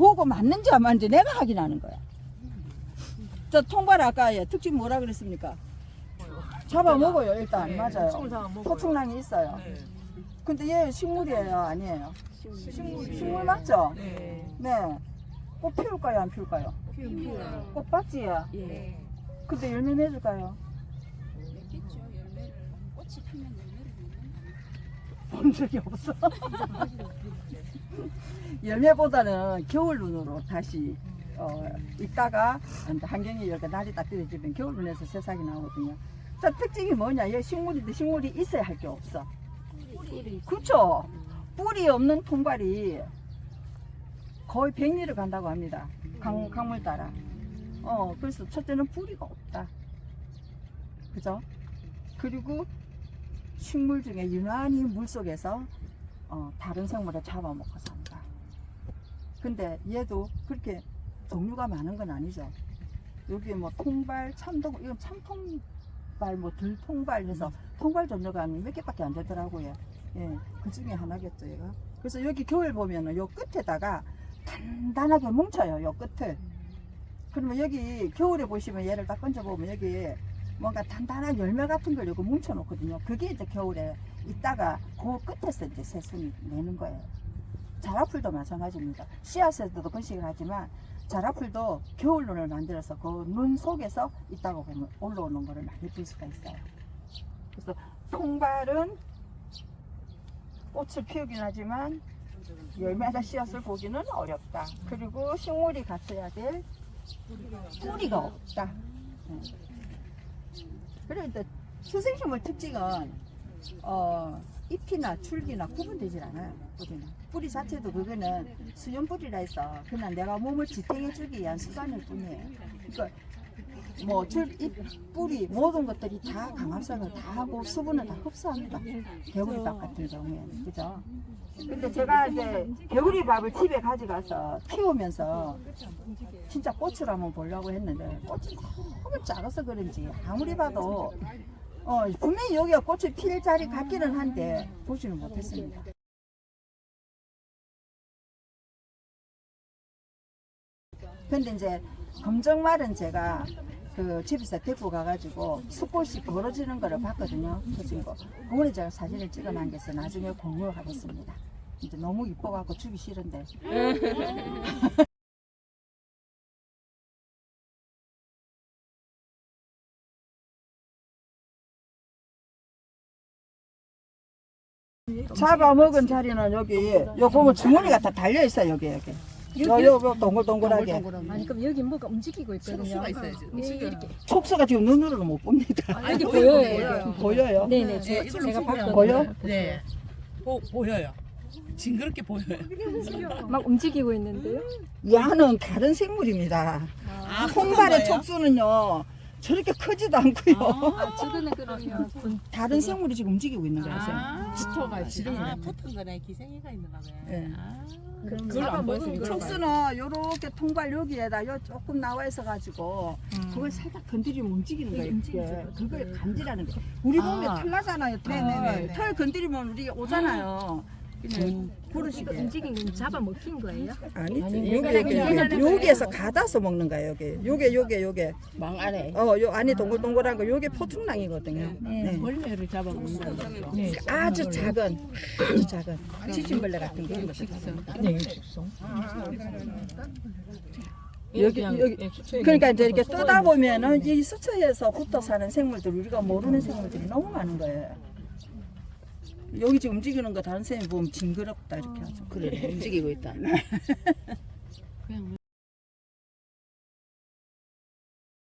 보고 맞는지 안 맞는지 내가 확인하는 거야. 저 통발 아까 예, 특징 뭐라 그랬습니까? 잡아 먹어요 일단 네, 맞아요. 총을 잡아 먹어요. 포충랑이 있어요. 네. 근데 얘 식물이에요 아니에요? 식물 맞죠? 네. 네. 꽃 피울까요 안 피울까요? 피우요. 꽃박지야. 예. 근데 열매 맺을까요? 맺겠죠. 열매를 꽃이 피면 열매를 본 적이 없어. 열매보다는 겨울 눈으로 다시 어, 있다가 환경이 이렇게 날이 따뜻해지면 겨울 눈에서 새싹이 나오거든요. 자 특징이 뭐냐? 얘 식물인데 식물이 있어야 할 게 없어. 그렇죠. 뿌리 없는 통발이 거의 백리를 간다고 합니다. 강, 강물 따라. 어, 그래서 첫째는 뿌리가 없다. 그죠? 그리고 식물 중에 유난히 물 속에서 어, 다른 생물을 잡아먹고 산다. 근데 얘도 그렇게 종류가 많은 건 아니죠. 여기 뭐 통발, 참동, 이건 참통발, 뭐 들통발 해서 통발 종류가 몇 개밖에 안 되더라고요. 예, 그 중에 하나겠죠, 얘가. 그래서 여기 겨울 보면은 요 끝에다가 단단하게 뭉쳐요, 요 끝을. 그러면 여기 겨울에 보시면 얘를 딱 건져보면 여기 뭔가 단단한 열매 같은 걸 이거 뭉쳐 놓거든요. 그게 이제 겨울에 있다가 그 끝에서 이제 새순이 내는 거예요. 자라풀도 마찬가지입니다. 씨앗에서도 번식을 하지만 자라풀도 겨울 눈을 만들어서 그 눈 속에서 있다가 보면 올라오는 거를 많이 볼 수가 있어요. 그래서 통발은 꽃을 피우긴 하지만 열매나 씨앗을 보기는 어렵다. 그리고 식물이 갖춰야 될 뿌리가 없다. 네. 이제 수생식물 특징은 어, 잎이나 줄기나 구분되질 않아요. 뿌리는. 뿌리 자체도 그거는 수염 뿌리라 해서 그냥 내가 몸을 지탱해 주기 위한 수단일 뿐이에요. 그러니까 뭐 줄, 잎, 뿌리 모든 것들이 다 강합성을 다 하고 수분을 다 흡수합니다. 개구리밥 같은 경우에는 그죠? 근데 제가 이제 개구리밥을 집에 가져가서 키우면서 진짜 꽃을 한번 보려고 했는데 꽃이 너무 작아서 그런지 아무리 봐도 어, 분명히 여기가 꽃이 필 자리 같기는 한데 보지는 못했습니다. 근데 이제 검정말은 제가 그 집에서 데리고 가가지고 수꽃이 벌어지는 거를 봤거든요. 터진 거. 그거를 제가 사진을 찍어 남겨서 나중에 공유하겠습니다. 이제 너무 이뻐갖고 주기 싫은데. 잡아먹은 자리는 여기, 요 보면 주머니가 다 달려있어요, 여기, 여기. 요, 요, 요 동글동글하게. 아니 그럼 여기 뭐가 움직이고 있거든요. 수가 있어야지. 네, 이렇게 촉수가 지금 눈으로는 못 봅니다. 아, 이게 보여요. 이게. 보여요? 네네 네, 제, 이걸로 제가 봤거든요. 보여? 네. 보, 보여요. 징그럽게 보여요. 막 움직이고 있는데요. 야는 다른 생물입니다. 아, 통발의 촉수는요, 저렇게 크지도 않고요. 아, 저거는 그러면 본- 다른 생물이 지금 움직이고 있는 거예요. 아, 지토가 지렁이 있어요. 아, 붙은 거네. 기생이가 있는 거네. 네. 아, 그럼 그걸 안 촉수는 요렇게 통발 여기에다 요 조금 나와 있어 가지고 그걸 살짝 건드리면 움직이는 거예요. 이게. 그걸 감지라는 거예요. 우리 아. 보면 털 나잖아요. 털. 네네네네. 털 건드리면 우리 오잖아요. 그냥 이거 고르시게. 움직인 건 잡아 먹힌 거예요? 아니지. 여기 그냥 여기에서 가다서 먹는 거예요. 여기 요게 요게 요게. 망 안에 어, 요 안이 동글동글한 거 요게 포충랑이거든요. 네. 벌레를 잡아먹는 거. 네. 아주 작은 아주 작은 치신벌레 같은 게 네, 육식성. 여기 여기 그러니까 이제 이렇게 뜨다 보면은 이 수초에서 붙어 사는 생물들 우리가 모르는 생물들이 너무 많은 거예요. 여기 지금 움직이는 거 다른 쌤이 보면 징그럽다 이렇게 하죠. 그래, 움직이고 있다. 그냥